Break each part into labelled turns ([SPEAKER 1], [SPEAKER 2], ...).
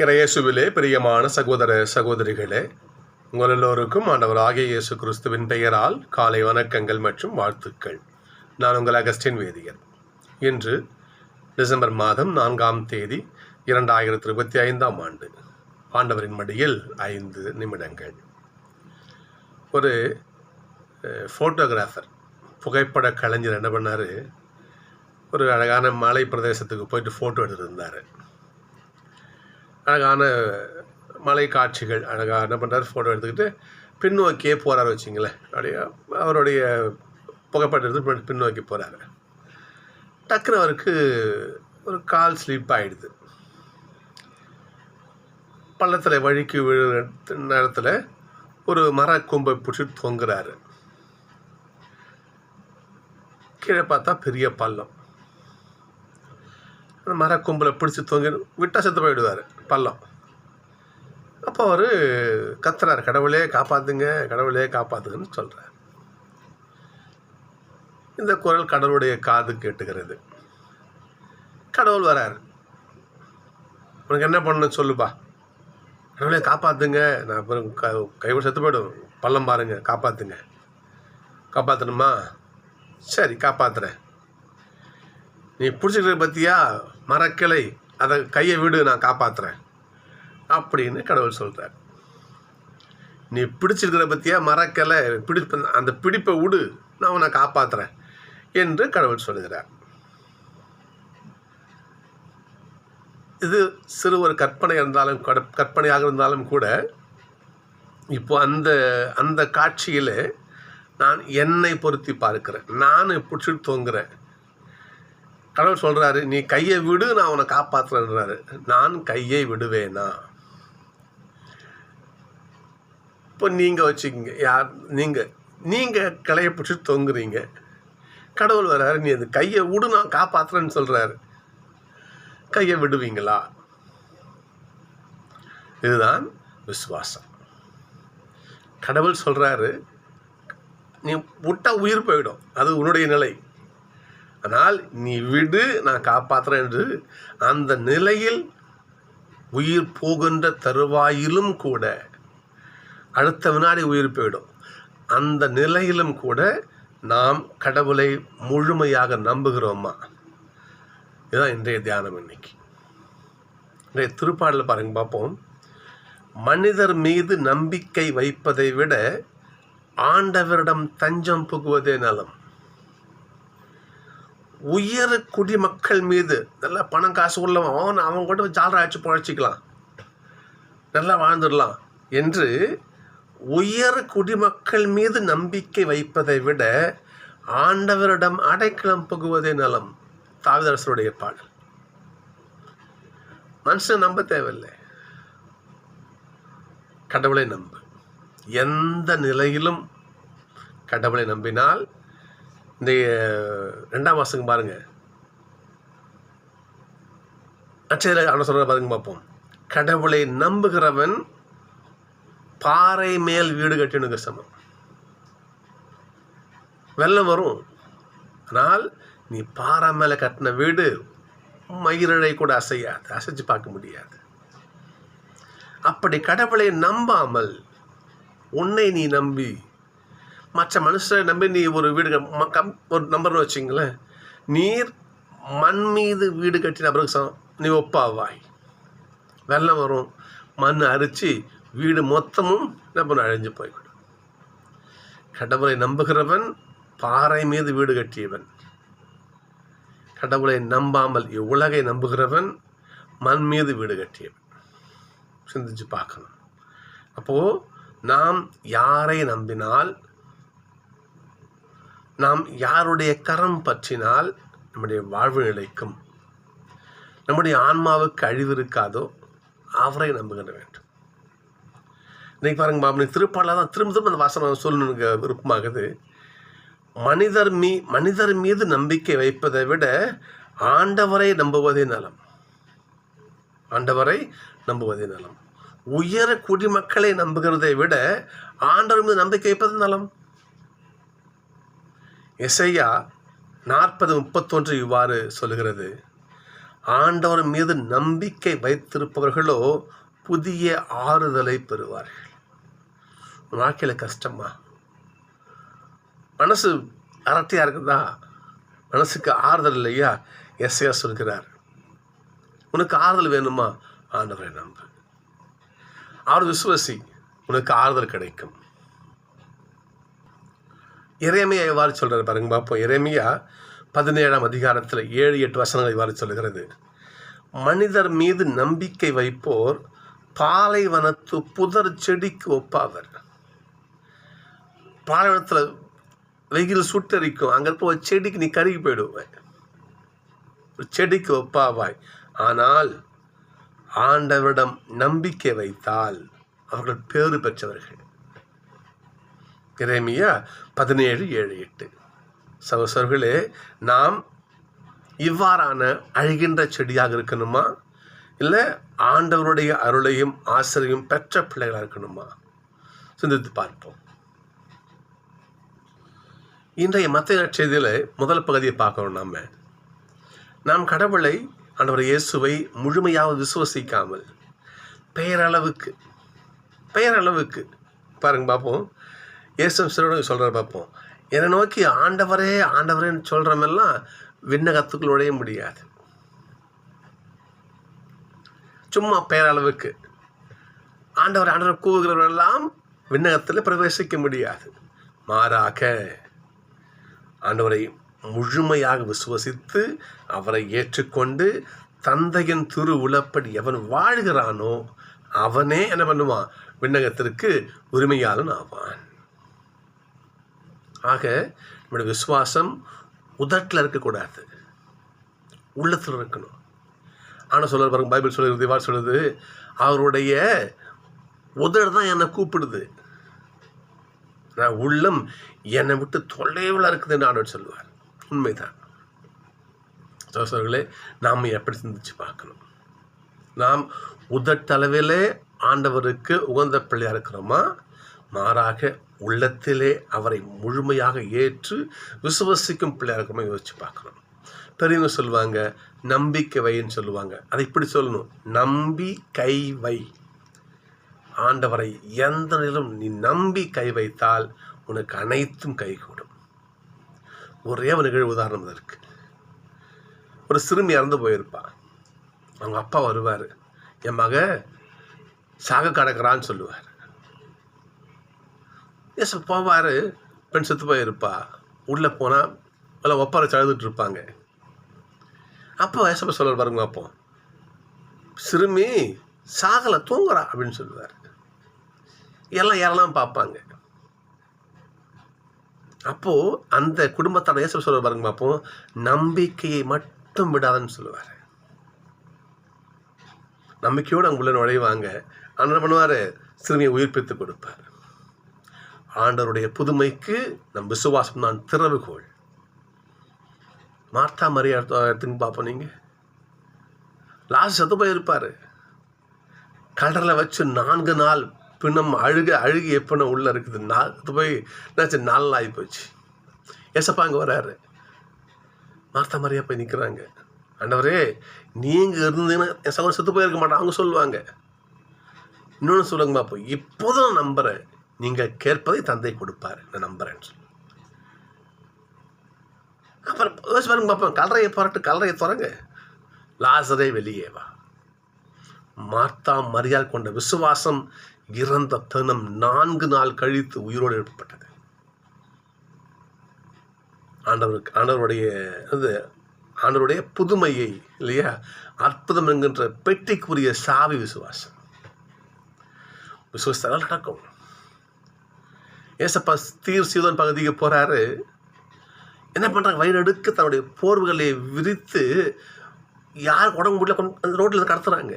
[SPEAKER 1] இறையேசுவிலே பிரியமான சகோதர சகோதரிகளே உங்கள் எல்லோருக்கும் ஆண்டவராகிய இயேசு கிறிஸ்துவின் பெயரால் காலை வணக்கங்கள் மற்றும் வாழ்த்துக்கள். நான் உங்கள் அகஸ்டின் வேதியர் இன்று டிசம்பர் மாதம் நான்காம் தேதி இரண்டாயிரத்தி இருபத்தி ஐந்தாம் ஆண்டு. ஆண்டவரின் மடியில் ஐந்து நிமிடங்கள். ஒரு ஃபோட்டோகிராஃபர் புகைப்பட கலைஞர் என்ன பண்ணார்? ஒரு அழகான மலை பிரதேசத்துக்கு போயிட்டு ஃபோட்டோ எடுத்திருந்தார். அழகான மலை காட்சிகள் அழகாக என்ன பண்ணுறாரு ஃபோட்டோ எடுத்துக்கிட்டு பின்னோக்கியே போகிறாரு வச்சிங்களேன். அப்படியே அவருடைய புகைப்படம் எடுத்து பின்னோக்கி போகிறாரு டக்குன்னு அவருக்கு ஒரு கால் ஸ்லிப் ஆகிடுது பள்ளத்தில் வழிக்கு விழு நேரத்தில் ஒரு மர கொம்பை பிடிச்சி தொங்குறாரு. கீழே பார்த்தா பெரிய பள்ளம். மரக்கொம்பில் பிடிச்சி தொங்கி விட்டால் செத்து போயிடுவார் பள்ளம். அப்போ அவர் கத்துறார் கடவுளே காப்பாற்றுங்க கடவுளே காப்பாற்றுங்கன்னு சொல்கிறார் இந்த குரல் கடவுளுடைய காது கேட்டுக்கிறது. கடவுள் வராரு. உனக்கு என்ன பண்ணணும் சொல்லுப்பா. கடவுளே காப்பாற்றுங்க நான் அப்புறம் க கைவிட செத்து போய்டும். பள்ளம் பாருங்க காப்பாற்றுங்க காப்பாற்றணுமா சரி காப்பாற்றுறேன் நீ பிடிச்சிக்கிற பற்றியா மரக்கிளை அதை கையை விடு நான் காப்பாற்றுறேன் அப்படின்னு கடவுள் சொல்கிறார் நீ பிடிச்சிருக்கிற பற்றியா மரக்கிளை பிடி அந்த பிடிப்பை விடு நான் உன்னை காப்பாற்றுறேன் என்று கடவுள் சொல்கிறார் இது சிறு ஒரு கற்பனை இருந்தாலும் கட- கற்பனையாக இருந்தாலும் கூட இப்போ அந்த அந்த காட்சியில் நான் என்னை பொருத்தி பார்க்கிறேன். நான் பிடிச்சிட்டு தொங்குறேன். கடவுள் சொல்கிறாரு நீ கையை விடு நான் உன்னை காப்பாற்றுறேன்றாரு நான் கையை விடுவேனா? இப்போ நீங்கள் வச்சுக்கோங்க யார் நீங்கள் நீங்கள் கிளையை பிடிச்சி தொங்குறீங்க. கடவுள் வர்றாரு நீ அந்த கையை விடு நான் காப்பாற்றுறேன்னு சொல்கிறாரு கையை விடுவீங்களா? இதுதான் விசுவாசம். கடவுள் சொல்கிறாரு நீ விட்டா உயிர் போயிடும். அது உன்னுடைய நிலை. ஆனால் நீ விடு நான் காப்பாற்றுறேன் என்று அந்த நிலையில் உயிர் போகின்ற தருவாயிலும் கூட அடுத்த வினாடி உயிர் போயிடும். அந்த நிலையிலும் கூட நாம் கடவுளை முழுமையாக நம்புகிறோமா? இதுதான் இன்றைய தியானம் இன்னைக்கு. இன்றைய திருப்பாடலில் பாருங்க பார்ப்போம். மனிதர் மீது நம்பிக்கை வைப்பதை விட ஆண்டவரிடம் தஞ்சம் புகுவதே நலம். உயர் குடிமக்கள் மீது நல்லா பணம் காசு உள்ளவன் அவன் அவன் கூட ஜாலரா அடிச்சு பழச்சிக்கலாம். நல்லா வாழ்ந்துடலாம் என்று உயர் குடிமக்கள் மீது நம்பிக்கை வைப்பதை விட ஆண்டவரிடம் அடைக்கலம் புகுவதே நலம். தாவிதரசருடைய பாடல். மனுஷன் நம்ப தேவையில்லை. கடவுளை நம்பு. எந்த நிலையிலும் கடவுளை நம்பினால் இந்த ரெண்டாம் மாதத்துக்கு பாருங்க. அச்சதில் அவனை சொல்கிற பாருங்க பார்ப்போம். கடவுளை நம்புகிறவன் பாறை மேல் வீடு கட்டினுக்கு சமம். வெள்ளம் வரும். ஆனால் நீ பாறை மேலே கட்டின வீடு மயிரிழை கூட அசையாது அசைச்சு பார்க்க முடியாது. அப்படி கடவுளை நம்பாமல் உன்னை நீ நம்பி மற்ற மனுஷரை நம்பி நீ ஒரு வீடு கட்- கம்- ஒரு நம்பர்னு வச்சிங்களேன். நீர் மண் மீது வீடு கட்டின பிறகு சமம். நீ ஒப்பாவாய். வெள்ளம் வரும் மண் அரிச்சு வீடு மொத்தமும் நம்ம அழிஞ்சு போய்விடும். கடவுளை நம்புகிறவன் பாறை மீது வீடு கட்டியவன். கடவுளை நம்பாமல் இவ்வுலகை நம்புகிறவன் மண் மீது வீடு கட்டியவன். சிந்திச்சு பார்க்கணும். அப்போது நாம் யாரை நம்பினால் நாம் யாருடைய கரம் பற்றினால் நம்முடைய வாழ்வு நிலைக்கும். நம்முடைய ஆன்மாவுக்கு அழிவு இருக்காதோ அவரை நம்புகிற வேண்டும். இன்னைக்கு பாருங்க பாபு திருப்பாடல தான் திரும்ப திரும்ப அந்த வாசனம் சொல்லணுங்க விருப்பமாகுது. மனிதர் மீ மனிதர் மீது நம்பிக்கை வைப்பதை விட ஆண்டவரை நம்புவதே நலம். ஆண்டவரை நம்புவதே நலம். உயர குடிமக்களை நம்புகிறதை விட ஆண்டவர் மீது நம்பிக்கை வைப்பது நலம். எசையா நாற்பது முப்பத்தொன்று இவ்வாறு சொல்லுகிறது. ஆண்டவர் மீது நம்பிக்கை வைத்திருப்பவர்களோ புதிய ஆறுதலை பெறுவார்கள். வாழ்க்கையில் கஷ்டமா? மனசு அரட்டையாக இருக்குதா? மனசுக்கு ஆறுதல் இல்லையா? எஸ்ஐயா சொல்கிறார். உனக்கு ஆறுதல் வேணுமா? ஆண்டவரை நம்பு. அவர் விசுவசி உனக்கு ஆறுதல் கிடைக்கும். இறைமையா எவ்வாறு சொல்கிறார் பாருங்க பார்ப்போம். இறைமையா பதினேழாம் அதிகாரத்தில் ஏழு எட்டு வசனங்கள் இவ்வாறு சொல்லுகிறது. மனிதர் மீது நம்பிக்கை வைப்போர் பாலைவனத்து புதர் செடிக்கு ஒப்பாவர். பாலைவனத்தில் வெயில் சுட்டரிக்கும். அங்கே இருக்க ஒரு செடிக்கு நீ கருகி போயிடுவேன் ஒரு செடிக்கு ஒப்பாவாய். ஆனால் ஆண்டவரிடம் நம்பிக்கை வைத்தால் அவர்கள் பேறு பெற்றவர்கள். இறைமையா பதினேழு ஏழு எட்டு. சகோசர்களே நாம் இவ்வாறான அழுகின்ற செடியாக இருக்கணுமா? இல்லை ஆண்டவருடைய அருளையும் ஆசிரியும் பெற்ற பிள்ளைகளாக இருக்கணுமா? சிந்தித்து பார்ப்போம். இன்றைய மத்திய செய்தியில் முதல் பகுதியை பார்க்கணும் நாம. நாம் கடவுளை ஆண்டவர் இயேசுவை முழுமையாக விசுவசிக்காமல் பெயரளவுக்கு பெயரளவுக்கு பாருங்க பார்ப்போம் இயேசு சிறுவனுக்கு சொல்கிற பார்ப்போம். என்னை நோக்கி ஆண்டவரே ஆண்டவரேன்னு சொல்கிறமெல்லாம் விண்ணகத்துக்குள் நுழைய முடியாது. சும்மா பெயரளவுக்கு ஆண்டவர் ஆண்டவர் கூவுகிறவரெல்லாம் விண்ணகத்தில் பிரவேசிக்க முடியாது. மாறாக ஆண்டவரை முழுமையாக விசுவசித்து அவரை ஏற்றுக்கொண்டு தந்தையின் துரு உளப்படி எவன் வாழ்கிறானோ அவனே என்ன பண்ணுவான்? விண்ணகத்திற்கு உரிமையாளன் ஆவான். ஆக நம்முடைய விசுவாசம் உதட்டில் இருக்கக்கூடாது. உள்ளத்தில் இருக்கணும். ஆனால் சொல்ல பாருங்க பைபிள் சொல்லுறது வா சொல்லுது அவருடைய உதடு தான் என்னை கூப்பிடுது. நான் உள்ளம் என்னை விட்டு தொலைவில் இருக்குதுன்னு ஆண்டவர் சொல்லுவார். உண்மைதான். சோசர்களே நாம் எப்படி சிந்திச்சு பார்க்கணும்? நாம் உதட்டளவிலே ஆண்டவருக்கு உகந்த பிள்ளையாக இருக்கிறோமா? மாறாக உள்ளத்திலே அவரை முழுமையாக ஏற்று விசுவசிக்கும் பிள்ளையாருக்குமே யோசிச்சு பார்க்கணும். பெரியவங்க சொல்லுவாங்க நம்பிக்கை வைன்னு சொல்லுவாங்க. அதை இப்படி சொல்லணும். நம்பி கை வை. ஆண்டவரை எந்த நிலும் நீ நம்பி கை வைத்தால் உனக்கு அனைத்தும் கைகூடும் ஒரே ஒரு நிகழ்வு உதாரணம் இருக்கு. ஒரு சிறுமி இறந்து போயிருப்பா. அவங்க அப்பா வருவார். என் மக சாக கடக்கிறான்னு சொல்லுவார். எஸ் போவார் பெண் செத்து போயிருப்பா. உள்ளே போனால் எல்லாம் ஒப்பார சழுதுட்டு இருப்பாங்க. அப்போ ஏசப்ப சொல்ல பாருங்க அப்போ சிறுமி சாகலை தூங்குறா அப்படின்னு சொல்லுவார். எல்லாம் யாரெல்லாம் பார்ப்பாங்க. அப்போது அந்த குடும்பத்தான ஏசப்ப சொல்ல பாருங்க பார்ப்போம். நம்பிக்கையை மட்டும் விடாதன்னு சொல்லுவார். நம்பிக்கையோடு அவங்க உள்ள நுழைவாங்க. ஆனால் என்ன பண்ணுவார்? சிறுமியை உயிர்ப்பித்து கொடுப்பார். ஆண்டவருடைய புதுமைக்கு நம் விசுவாசம் தான் திறவுகோள் மார்த்தா மரியா எடுத்துன்னு பார்ப்போம் நீங்கள் லாஸ்ட் செத்து போயிருப்பார். கடலை வச்சு நான்கு நாள் பின்னம் அழுக அழுகி எப்பன உள்ளே இருக்குது. நாள் அது போய் என்னாச்சு? நாலு நாள் ஆகி போச்சு. எசப்பா அங்கே வராரு. மார்த்தா மரியா போய் நிற்கிறாங்க ஆண்டவரே நீங்கள் இருந்தீங்கன்னா என் சகோதரர் செத்து போயிருக்க மாட்டான். அவங்க சொல்லுவாங்க. இன்னொன்று சொல்லுங்க பார்ப்போம் இப்போதும் நம்புகிறேன் நீங்கள் கேட்பதை தந்தை கொடுப்பார் நான் நம்புகிறேன் அப்புறம் யோசிச்சு பாருங்க பார்ப்போம் கல்லறையை புரட்டு கலரையை திறங்க. லாசரே வெளியே வா. மார்த்தா மரியாதை கொண்ட விசுவாசம் இறந்த தனம் நான்கு நாள் கழித்து உயிரோடு எழுப்பப்பட்டது. ஆண்டவருக்கு ஆண்டவருடைய அது ஆண்டவருடைய புதுமையை இல்லையா? அற்புதம் என்கின்ற பெட்டிக்குரிய சாவி விசுவாசம். விசுவாசத்தால் நடக்கும். ஏசப்பா தீர் சீதன் பகுதிக்கு போகிறாரு என்ன பண்ணுறாங்க வயிறடுக்க தன்னுடைய போர்வுகளை விரித்து யார் உடம்பு முடியல கொண்டு அந்த ரோட்டில் கடத்துறாங்க.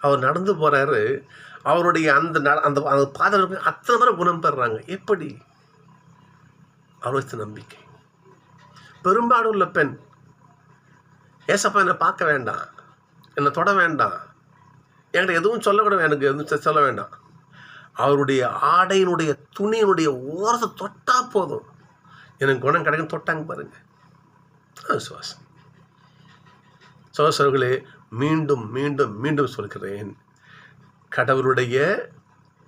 [SPEAKER 1] அவர் நடந்து போகிறாரு அவருடைய அந்த ந அந்த அந்த பாதம் அத்தனை பேரை குணம் பெறுறாங்க எப்படி? அவர் நம்பிக்கை. பெரும்பாலும் உள்ள பெண் ஏசப்பா என்னை பார்க்க வேண்டாம். என்னை தொட வேண்டாம். என்கிட்ட எதுவும் சொல்லக்கூட எனக்கு எதுவும் சொல்ல வேண்டாம். அவருடைய ஆடையினுடைய துணியினுடைய ஓரத்தை தொட்டால் போதும். எனக்கு குணம் கிடைக்கும் தொட்டாங்க பாருங்க. விசுவாசம் சோசர்களே மீண்டும் மீண்டும் மீண்டும் சொல்கிறேன். கடவுளுடைய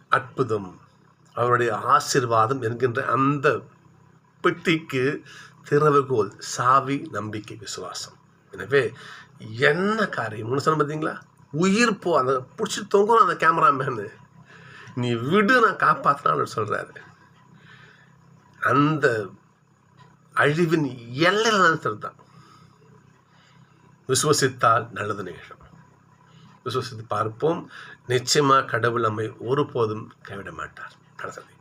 [SPEAKER 1] அற்புதம் அவருடைய ஆசிர்வாதம் என்கின்ற அந்த பெட்டிக்கு திறவுகோல் சாவி நம்பிக்கை விசுவாசம். எனவே என்ன காரியம்? ஒன்று சொன்ன பார்த்தீங்களா? உயிர் போ அந்த பிடிச்சி தொங்கணும் அந்த கேமராமேனு நீ விடு நான் காப்பாற்றினான்னு சொல்கிறாரு அந்த அழிவின் எல்லையில் தான் விசுவசித்தால் நல்லது நிகழும். விசுவசித்து பார்ப்போம். நிச்சயமாக கடவுள் நம்மை ஒருபோதும் கைவிட மாட்டார். கடவுள்